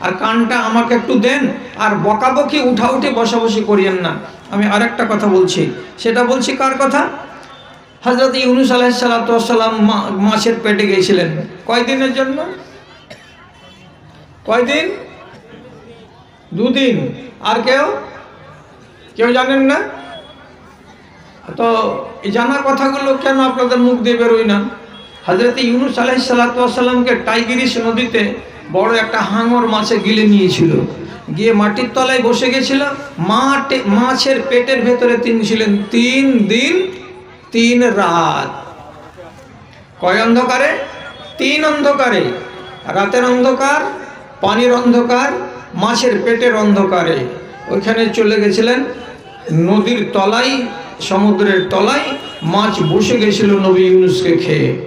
আর কানটা আমাকে একটু দেন, আর বকাবকি উঠা উঠাউঠি বসাবসি করিয়েন না। আমি আরেকটা কথা বলছি, সেটা বলছি কার কথা? হজরত ইউনুস আলাইসালাম মাছের পেটে গিয়েছিলেন। কয়দিনের জন্য? কয়দিন? দুদিন। আর কেউ? কেউ জানেন না? তো জানা কথাগুলো কেন আপনাদের মুখ দিয়ে বেরোয় না? হজরত ইউনুস আলাহি সাল্লাতামকে টাইগিরিস নদীতে বড় একটা হাঙর মাছে গিলে নিয়েছিল। গিয়ে মাটির তলায় বসে গেছিল মাঠে, মাছের পেটের ভেতরে তিনি ছিলেন তিন দিন, তিন রাত। কয় অন্ধকারে? তিন অন্ধকারে। রাতের অন্ধকার, পানির অন্ধকার, মাছের পেটের অন্ধকারে। ওইখানে চলে গেছিলেন। নদীর তলায়, সমুদ্রের তলায় মাছ বসে গেছিল নবী ইউনুসকে খেয়ে।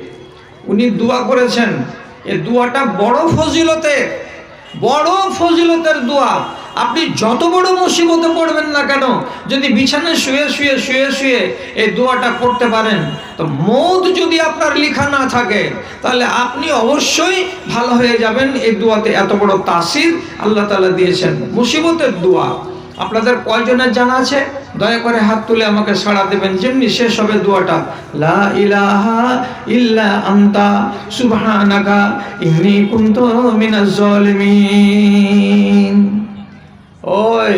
উনি দোয়া করেছেন এ দোয়াটা বড় ফজিলতের বড় ফজিলতের দোয়া। আপনি যত বড় মুসিবতে পড়বেন না কেন, যদি বিছানায় শুয়ে শুয়ে শুয়ে শুয়ে এই দোয়াটা করতে পারেন, তো মৌত যদি আপনার লেখা না থাকে, তাহলে আপনি অবশ্যই ভালো হয়ে যাবেন এই দোয়াতে। এত বড় তাসির আল্লাহ তালা দিয়েছেন, মুসিবতের দোয়া। আপনাদের কয়জনের জানা আছে? দয়া করে হাত তুলে আমাকে সাড়া দেবেন। যেমনি শেষ হবে দোয়াটা। লা ইলাহা ইল্লা আনতা মিনাজ ওই,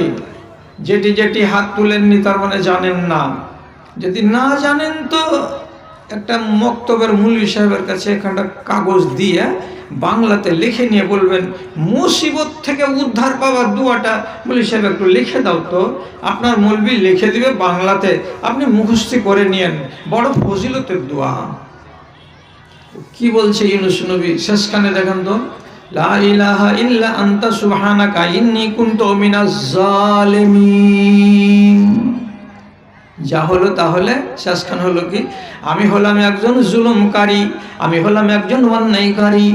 যেটি যেটি হাত তুলেননি তার মানে জানেন না। যদি না জানেন তো একটা মক্তবের মূল্য সাহেবের কাছে এখানটা কাগজ দিয়ে বাংলাতে লিখে নিয়ে বলবেন, মুসিবত থেকে উদ্ধার পাওয়ার দুয়াটা মৌলী সাহেব একটু লিখে দাও তো। আপনার মৌলবি লিখে দিবে বাংলাতে, আপনি মুখস্থি করে নিয়েন। বড় ফজিলতের দোয়া। কি বলছে ইউনুস নবী? শেষখানে দেখেন তো, লা ইলাহা ইল্লা আনতা সুবহানাকা, ইন্নী কুনতু মিনাজ জালিমিন যা হলো তাহলে শেষখান হলো কি? আমি হলাম একজন জুলুমকারী, আমি হলাম একজন অন্যায়কারী।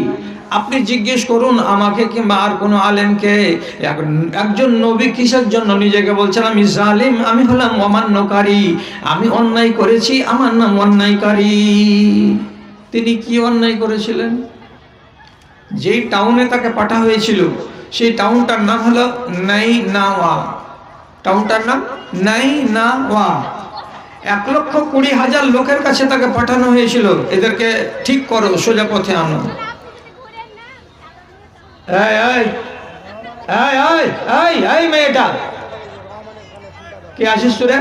আপনি জিজ্ঞেস করুন আমাকে কিংবা আর কোনো আলেমকে একজন নবী কিসের জন্য? নিজেকে বলছেন, আমি জালিম, আমি হলাম অমান্যকারী, আমি অন্যায় করেছি, আমার নাম অন্যায়কারী। তিনি কি অন্যায় করেছিলেন? যেই টাউনে তাকে পাঠা হয়েছিল, সেই টাউনটার নাম হলো নাই নাওয়া টাউনটার নাম নাই নাওয়া এক লক্ষ কুড়ি হাজার লোকের কাছে তাকে পাঠানো হয়েছিল। এদেরকে ঠিক করো, সোজা পথে আনো। মেয়েটা। কে আসিস তোরে?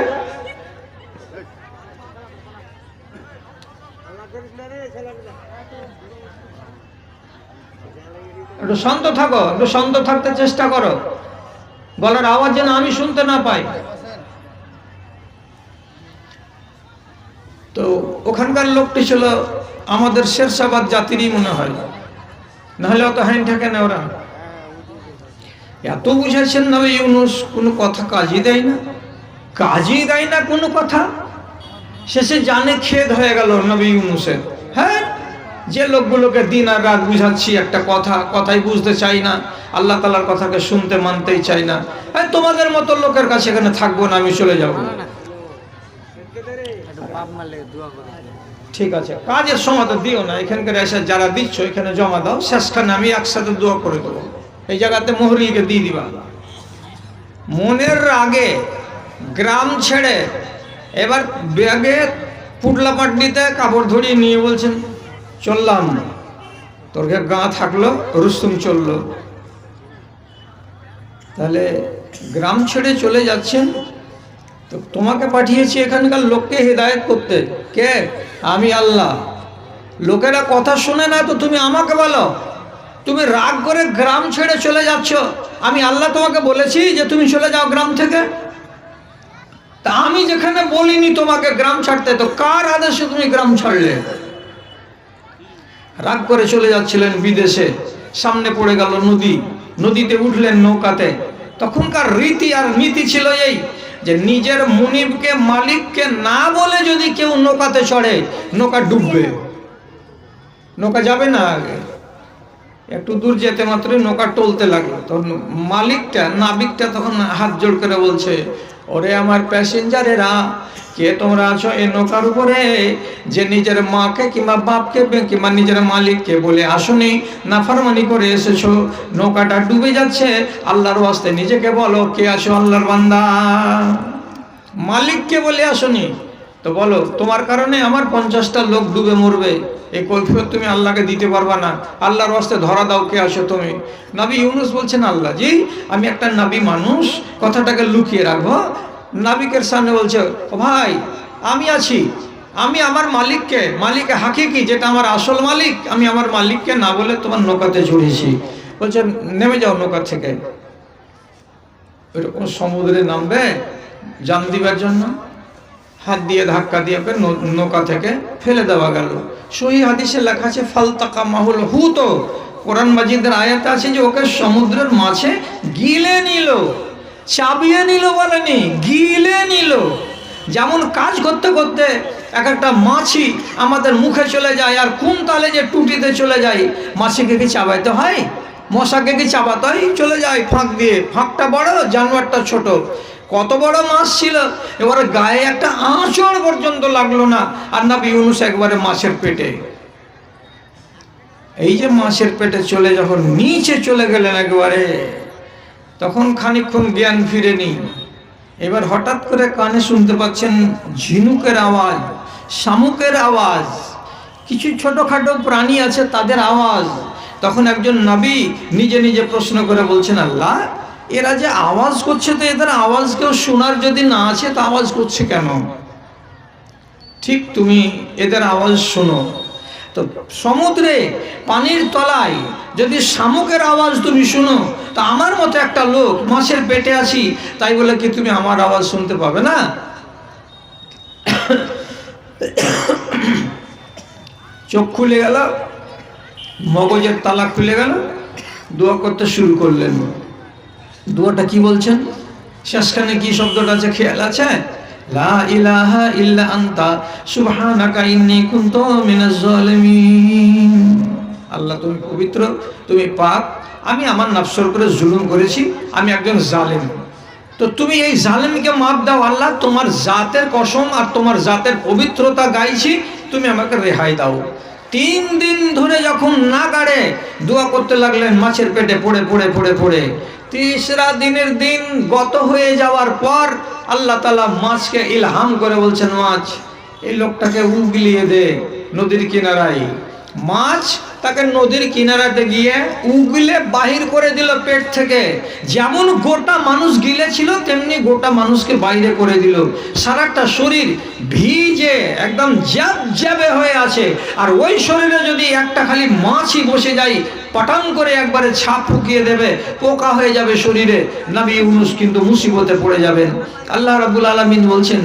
একটু শান্ত থাকো, একটু শান্ত থাকতে চেষ্টা করো। গলার আওয়াজ যেন আমি শুনতে না পাই। তো ওখানকার লোকটি ছিল আমাদের শেরশাবাদ জাতিরই মনে হয়। নাহলে অত হ্যাং থাকে না ওরা। এত বুঝাচ্ছেন না ইউনুস, কোনো কথা কাজই দেয় না। কাজই দেয় না কোনো কথা। শেষে জানে খেদ হয়ে গেল নবী ইউনুসের। যে লোকগুলোকে দিন আর রাত বুঝাচ্ছি, একটা কথা, কথাই বুঝতে চাই না। আল্লাহ তালার কথাকে শুনতে মানতেই চাই না। তোমাদের মতো লোকের কাছে এখানে থাকব না, আমি চলে যাব। ঠিক আছে, কাজের সময় তো দিও না, এখানকার এসে যারা দিচ্ছ, এখানে জমা দাও, শেষখানে আমি একসাথে দোয়া করে দেবো। এই জায়গাতে মোহরিকে দিয়ে দিবা। মনের আগে গ্রাম ছেড়ে এবার ব্যাগে পুটলা পাটনিতে কাপড় ধরিয়ে নিয়ে বলছেন চললাম। তোর গা থাকল রুস্তুম চলল। তাহলে গ্রাম ছেড়ে চলে যাচ্ছেন? তো তোমাকে পাঠিয়েছি এখানকার লোককে হেদায়েত করতে। কে? আমি আল্লাহ। লোকেরা কথা শুনে না তো তুমি আমাকে বলো। তুমি রাগ করে গ্রাম ছেড়ে চলে যাচ্ছ। আমি আল্লাহ তোমাকে বলেছি যে তুমি চলে যাও গ্রাম থেকে। তা আমি যেখানে বলিনি তোমাকে গ্রাম ছাড়তে, তো কার আদেশে তুমি গ্রাম ছাড়লে? রাগ করে চলে যাচ্ছিলেন বিদেশে। সামনে পড়ে গেল নদী। নদীতে উঠলেন নৌকাতে। তখনকার রীতি আর নীতি ছিল এই যে নিজের মুনিবকে, মালিককে না বলে যদি কেউ নৌকাতে চড়ে, নৌকা ডুববে। নৌকা যাবে না আগে। একটু দূর যেতে মাত্রই নৌকা টলতে লাগল। তখন মালিকটা, নাবিকটা তখন হাত জোড় করে বলছে, ওরে আমার প্যাসেঞ্জারেরা কে তোমরা আছো এই নৌকার উপরে? যে নিজের মাকে কিংবা বাপকে কিংবা নিজের মালিককে বলে, আসনি, নাফারমানি করে এসেছ। নৌকাটা ডুবে যাচ্ছে। আল্লাহর ওয়াস্তে নিজেকে বলো, কে আছো আল্লাহর বান্দা? মালিককে বলে, আসনি। তো বলো, তোমার কারণে আমার পঞ্চাশটা লোক ডুবে মরবে। এই কৈফিয়ত তুমি আল্লাহকে দিতে পারবা না। আল্লাহর ওয়াস্তে ধরা দাও, কে আসো তুমি? নবী ইউনুস বলছেন, আল্লাহ জি, আমি একটা নবী মানুষ। কথাটাকে লুকিয়ে রাখব। নাবিকের সামনে বলছে, "ও ভাই, আমি আছি। আমি আমার মালিককে, মালিক হাকিকি, যেটা আমার আসল মালিক, আমি আমার মালিককে না বলে তোমার নৌকাতে চড়েছি। বলছে, নেমে যাও নৌকা থেকে। এরকম সমুদ্রে নামবে জান দিবার জন্য হাত দিয়ে ধাক্কা দিয়ে নৌকা থেকে ফেলে দেওয়া গেল। সহি হাদিসে লেখা আছে ফালতাকা মাহুল হুতো। কোরআন মাজিদের আয়াত আছে যে, ওকে সমুদ্রের মাছে গিলে নিল। চাবিয়ে নিল বলেনি, গিলে নিল। যেমন কাজ করতে করতে এক একটা মাছি আমাদের মুখে চলে যায় আর কোন তালে যে টুটিতে চলে যায়, মাছিকে কি চাবাইতে হয়? মশাকে কি চাবাতে হয় চলে যায় ফাঁক দিয়ে। ফাঁকটা বড়, জানোয়ারটা ছোট। কত বড় মাছ ছিল, এবারে গায়ে একটা আঁচড় পর্যন্ত লাগল না। আর না ইউনুস একবারে মাছের পেটে। এই যে মাছের পেটে চলে যখন নিচে চলে গেলেন একবারে তখন খানিকক্ষণ জ্ঞান ফিরেনি। এবার হঠাৎ করে কানে শুনতে পাচ্ছেন ঝিনুকের আওয়াজ, শামুকের আওয়াজ। কিছু ছোটোখাটো প্রাণী আছে তাদের আওয়াজ। তখন একজন নবী নিজে নিজে প্রশ্ন করে বলছেন, আল্লাহ, এরা যে আওয়াজ করছে তো এদের আওয়াজ কেউ শোনার যদি না আছে তো আওয়াজ করছে কেন? ঠিক তুমি এদের আওয়াজ শোনো। তো সমুদ্রে পানির তলায় যদি শামুকের আওয়াজ তুমি শুনো, তা আমার মতো একটা লোক মাছের পেটে আছি, তাই বলে কি তুমি আমার আওয়াজ শুনতে পাবে না? চোখ খুলে গেল, মগজের তালা খুলে গেল, দোয়া করতে শুরু করলেন। দোয়াটা কি বলছেন? শেষখানে কি শব্দটা আছে? খেয়াল আছে? লা ইলাহা ইল্লা আনতা, সুবহানাকা ইন্নী কুনতু মিনাজ জালিমিন আল্লাহ, তুমি পবিত্র, তুমি পাক আমি আমার নফসের করে জুলুম করেছি, আমি একজন জালেম। তো তুমি এই জালেমকে মাপ দাও আল্লাহ, তোমার জাতের কসম আর তোমার জাতের পবিত্রতা গাইছি, তুমি আমাকে রেহাই দাও। তিন দিন ধরে যখন না গাড়ে, দোয়া করতে লাগলেন, মাছের পেটে পড়ে পড়ে পড়ে পড়ে। তিসরা দিনের দিন গত হয়ে যাওয়ার পর আল্লাহ তালা মাছকে ইলহাম করে বলছেন, মাছ, এই লোকটাকে উগলিয়ে দে নদীর কিনারায়। মাছ তাকে নদীর কিনারাতে গিয়ে উগলে বাহির করে দিল পেট থেকে। যেমন গোটা মানুষ গিলেছিল, তেমনি গোটা মানুষকে বাইরে করে দিল। সারাটা শরীর ভিজে, একদম জ্যাব জ্যাবে হয়ে আছে। আর ওই শরীরে যদি একটা খালি মাছই বসে যায় পটান করে একবারে ছাপ ফুকিয়ে দেবে, পোকা হয়ে যাবে শরীরে। নবী ইউনুস কিন্তু মুসিবতে পড়ে যাবেন। আল্লাহ রাবুল আলমিন বলছেন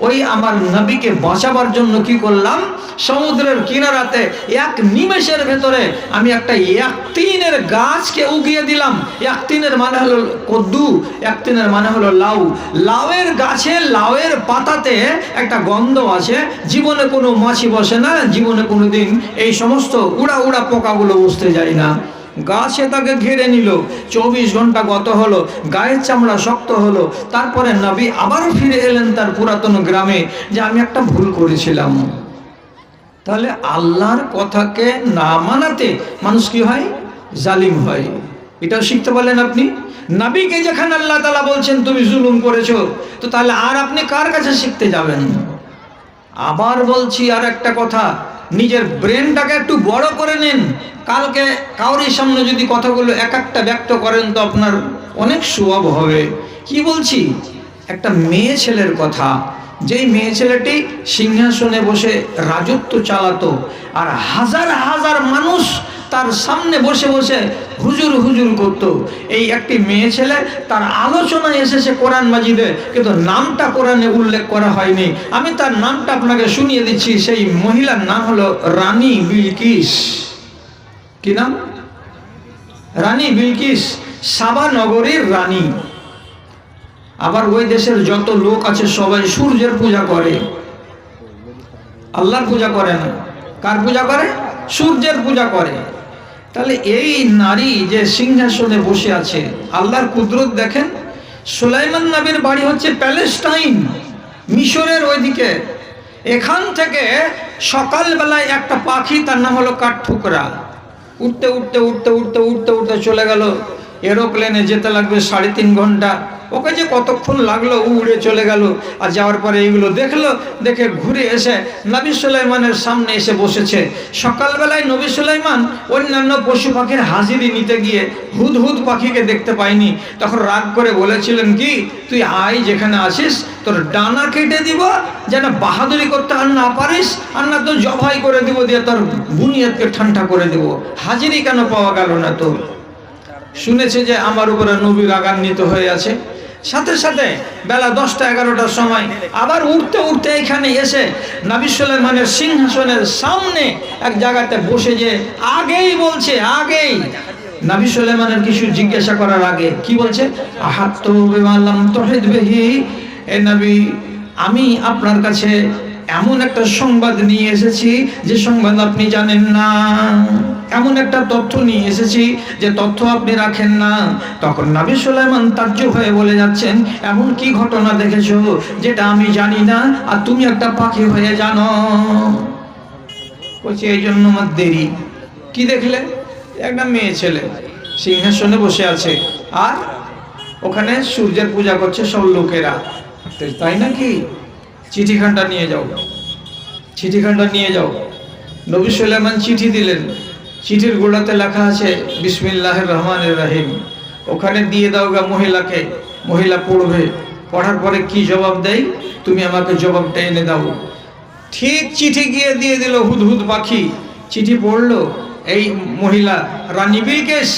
ওই আমার নবীকে বাঁচাবার জন্য কি করলাম? সমুদ্রের কিনারাতে এক নিমেষের ভেতরে আমি একটা একতিনের গাছকে উগিয়ে দিলাম। একতিনের মানে হলো কদ্দু একতিনের মানে হলো লাউ। লাউয়ের গাছে, লাউয়ের পাতাতে একটা গন্ধ আছে জীবনে কোনো মাছি বসে না, জীবনে কোনো দিন এই সমস্ত উড়া উড়া পোকাগুলো বসতে যায় না। গাছে তাকে ঘিরে নিল। চব্বিশ ঘণ্টা গত হলো, গায়ের চামড়া শক্ত হলো। তারপরে নবী আবার ফিরে এলেন তার পুরাতন গ্রামে যে আমি একটা ভুল করেছিলাম। তাহলে আল্লাহর কথাকে না মানাতে মানুষ কি হয়? জালিম হয়। এটাও শিখতে পারলেন আপনি? নাবিকে যেখানে আল্লাহ তালা বলছেন, তুমি জুলুম করেছ তো তাহলে আর আপনি কার কাছে শিখতে যাবেন? আবার বলছি আর একটা কথা। নিজের ব্রেনটাকে একটু বড় করে নিন। কালকে কাউরির সামনে যদি কথাগুলো এক একটা ব্যক্ত করেন তো আপনার অনেক সুয়াব হবে। কি বলছি? একটা মেয়ে ছেলের কথা। যেই মেয়ে ছেলেটি সিংহাসনে বসে রাজত্ব চালাতো, আর হাজার হাজার মানুষ তার সামনে বসে বসে হুজুর হুজুর করত। এই একটি মেয়ে ছেলে, তার আলোচনায় এসেছে কোরআন মাজিদে, কিন্তু নামটা কোরআনে উল্লেখ করা হয়নি। আমি তার নামটা আপনাকে শুনিয়ে দিচ্ছি, সেই মহিলার নাম হলো রানী বিলকিস। কি নাম? রানী বিলকিস সাবা নগরীর রানী। আবার ওই দেশের যত লোক আছে, সবাই সূর্যের পূজা করে। আল্লাহর পূজা করে না। কার পূজা করে? সূর্যের পূজা করে। তাহলে এই নারী যে সিংহাসনে বসে আছে, আল্লাহর কুদরত দেখেন, সুলাইমান নবীর বাড়ি হচ্ছে প্যালেস্টাইন, মিশরের ওইদিকে। এখান থেকে সকালবেলায় একটা পাখি, তার নাম হলো কাঠঠুকরা। উঠতে উঠতে উঠতে উঠতে উঠতে উঠতে চলে গেল। এরোপ্লেনে যেতে লাগবে সাড়ে তিন ঘণ্টা। ওকে যে কতক্ষণ লাগল উড়ে চলে গেল। আর যাওয়ার পরে এইগুলো দেখল, দেখে ঘুরে এসে নবী সুলাইমানের সামনে এসে বসেছে। সকালবেলায় নবী সুলাইমান অন্যান্য পশু পাখির হাজিরি নিতে গিয়ে হুদ হুদ পাখিকে দেখতে পাইনি তখন রাগ করে বলেছিলেন, কি, তুই আয় যেখানে আছিস, তোর ডানা কেটে দিব, যেন বাহাদুরি করতে আর না পারিস, আর না তো জবাই করে দিব, দিয়ে তোর বুনিয়াদকে ঠান্ডা করে দিব। হাজিরি কেন পাওয়া গেল না তোর? শুনেছে যে আমার উপরে নবী রাগান্বিত হয়ে আছে। সাথে সাথে বেলা দশটা, এগারোটার সময় আবার উঠতে উঠতে এখানে এসে নবী সুলাইমানের সিংহাসনের সামনে এক জায়গাতে বসে যে আগেই বলছে, আগেই। নবী সুলাইমানের কিছু জিজ্ঞাসা করার আগে কি বলছে? তহিদ বেহি। এ নবী, আমি আপনার কাছে এমন একটা সংবাদ নিয়ে এসেছি যে সংবাদ আপনি জানেন না। এমন একটা তথ্য নিয়ে এসেছি যে তথ্য আপনি রাখেন না। তখন নাবি সুলাইমান তাজ্জব হয়ে বলে যাচ্ছেন, এমন কি ঘটনা দেখেছ যেটা আমি জানি না আর তুমি একটা পাখি হয়ে জানো? বলছে, এই জন্য আমার দেরি। কি দেখলে? একটা মেয়ে ছেলে, সিংহাসনে বসে আছে আর ওখানে সূর্যের পূজা করছে সব লোকেরা। তাই নাকি? চিঠিখানটা নিয়ে যাও। চিঠিখানটা নিয়ে যাও। নবী সুলাইমান চিঠি দিলেন। চিঠির গোড়াতে লেখা আছে বিসমিল্লাহ রহমান রাহিম। ওখানে দিয়ে দাও গা মহিলাকে। মহিলা পড়বে। পড়ার পরে কি জবাব দেয়? তুমি আমাকে জবাবটা এনে দাও। ঠিক চিঠি গিয়ে দিয়ে দিল হুদহুদ পাখি। চিঠি পড়ল, এই মহিলা রানী বিলকেশ।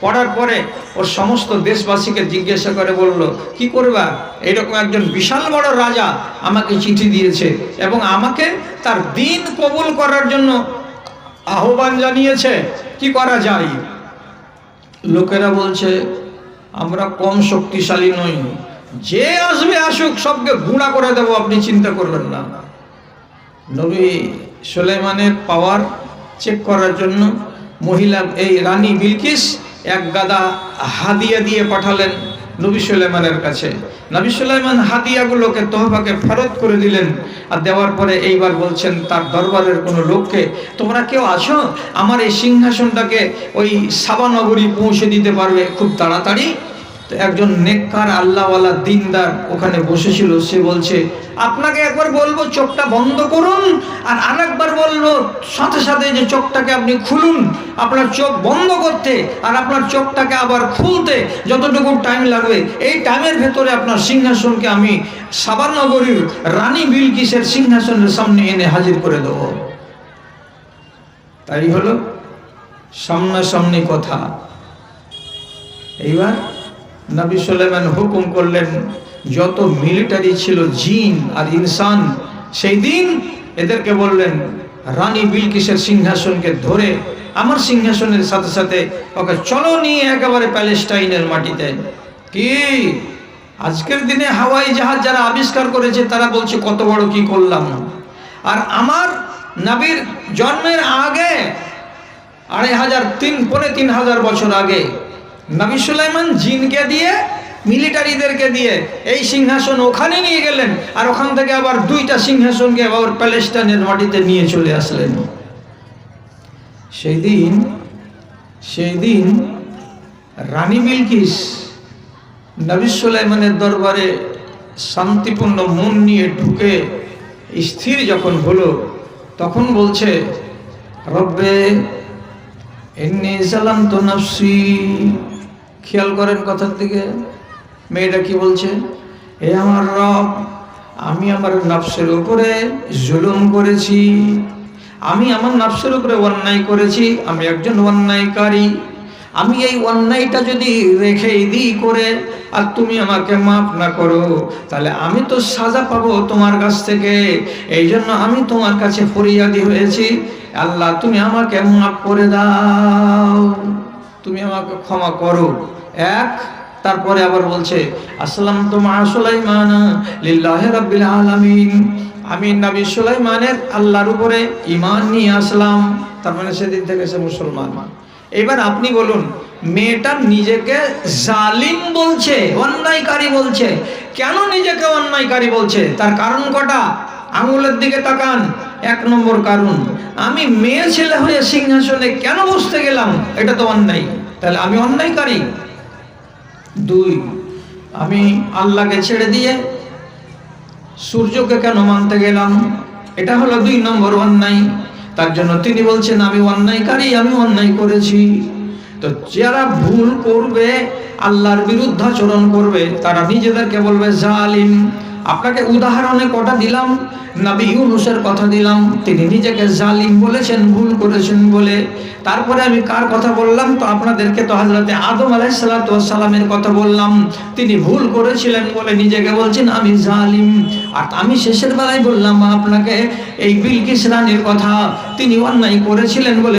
পড়ার পরে ওর সমস্ত দেশবাসীকে জিজ্ঞাসা করে বলল, কি করবা? এরকম একজন বিশাল বড় রাজা আমাকে চিঠি দিয়েছে এবং আমাকে তার দিন কবুল করার জন্য আহ্বান জানিয়েছে, কি করা যায়? লোকেরা বলছে, আমরা কম শক্তিশালী নই। যে আসবে আসুক, সবকে গুঁড়া করে দেব, আপনি চিন্তা করবেন না। নবী সুলেমানের পাওয়ার চেক করার জন্য মহিলা, এই রানী বিলকিস এক গাদা হাদিয়া দিয়ে পাঠালেন নবী সুলাইমানের কাছে। নবী সুলাইমান হাদিয়াগুলোকে তোহবাকে ফেরত করে দিলেন আর দেওয়ার পরে এইবার বলছেন, তার দরবারের কোনো লোককে তোমরা কেউ আছো? আমার এই সিংহাসনটাকে ওই সাবানগরী পৌঁছে দিতে পারবে খুব তাড়াতাড়ি। একজন নেককার আল্লাহওয়ালা দিনদার ওখানে বসেছিল, সে বলছে, আপনাকে একবার বলব, চোখটা বন্ধ করুন আর আরেকবার বলব, সাথে সাথে যে চোখটাকে আপনি খুলুন, আপনার চোখ বন্ধ করতে আর আপনার চোখটাকে আবার খুলতে যতটুকু টাইম লাগবে, এই টাইমের ভেতরে আপনার সিংহাসনকে আমি সাবানগরীর রানী বিলকিসের সিংহাসনের সামনে এনে হাজির করে দেব। তাই হলো সামনাসামনি কথা। এইবার নবী সুলাইমান হুকুম করলেন, যত মিলিটারি ছিল, জিন আর ইনসান, সেই দিন এদেরকে বললেন, রানী বিলকিসের সিংহাসনকে ধরে আমার সিংহাসনের সাথে সাথে ওকে চলো নিয়ে একেবারে প্যালেস্টাইনের মাটিতে। কি? আজকের দিনে হাওয়াই জাহাজ যারা আবিষ্কার করেছে, তারা বলছে, কত বড় কি করলাম। আর আমার নাবির জন্মের আগে আড়াই হাজার তিন, পৌনে তিন হাজার বছর আগে নবী সুলাইমান জিনকে দিয়ে, মিলিটারিদেরকে দিয়ে এই সিংহাসন ওখানে নিয়ে গেলেন আর ওখান থেকে আবার দুইটা সিংহাসনকে আবার প্যালেস্টাইনের মাটিতে নিয়ে চলে আসলেন। সেই দিন সেই দিন রানী বিলকিস নবী সুলাইমানের দরবারে শান্তিপূর্ণ মন নিয়ে ঢুকে স্থির যখন হলো, তখন বলছে, রব্বে এমনি সালাম তো নফসি খেয়াল করেন কথার দিকে। মেয়েটা কি বলছে? এ আমার রব, আমি আমার নফসের উপরে জুলুম করেছি। আমি আমার নফসের উপরে অন্যায় করেছি। আমি একজন অন্যায়কারী। আমি এই অন্যায়টা যদি রেখেই দিই করে, আর তুমি আমাকে মাফ না করো, তাহলে আমি তো সাজা পাবো তোমার কাছ থেকে। এই জন্য আমি তোমার কাছে ফরিয়াদি হয়েছি। আল্লাহ, তুমি আমাকে মাফ করে দাও। তুমি আমাকে ক্ষমা করো। এক, তারপরে আবার বলছে আসসালাম তো মা সুলাইমান আলামিন। আমি নবী সুলাইমানের আল্লাহর উপরে ইমান নিয়ে আসলাম। তার মানে সেদিন থেকে সে মুসলমান। এবার আপনি বলুন, মেয়েটা নিজেকে জালিম বলছে, অন্যায়কারী বলছে? কেন নিজেকে অন্যায়কারী বলছে? তার কারণ কটা? আঙুলের দিকে তাকান। এক নম্বর কারণ আমি মেয়ে ছেলে হয়ে সিংহাসনে কেন বসতে গেলাম? এটা তো অন্যায়। তাহলে আমি অন্যায়কারী? দুই, আমি আল্লাহকে ছেড়ে দিয়ে সূর্যকে কেন মানতে গেলাম? এটা হলো দুই নম্বর অন্যায়। তার জন্য তিনি বলছেন, আমি অন্যায়কারী, আমি অন্যায় করেছি। তো যারা ভুল করবে, আল্লাহর বিরুদ্ধাচরণ করবে, তারা নিজেদেরকে বলবে, জালিম। আপনাকে উদাহরণে কটা দিলাম, নবী ইউনুসের কথা দিলাম, তিনি নিজেকে জালিম বলেছেন, ভুল করেছেন বলে। তারপরে আমি কার কথা বললাম? তো আপনাদেরকে তো হজরতে আদম আলাইসালামের কথা বললাম। তিনি ভুল করেছিলেন বলে নিজেকে বলছেন, আমি জালিম। আর আমি শেষের বেলায় বললাম, আপনাকে এই বিলকিস রানীর কথা তিনি অন্যায় করেছিলেন বলে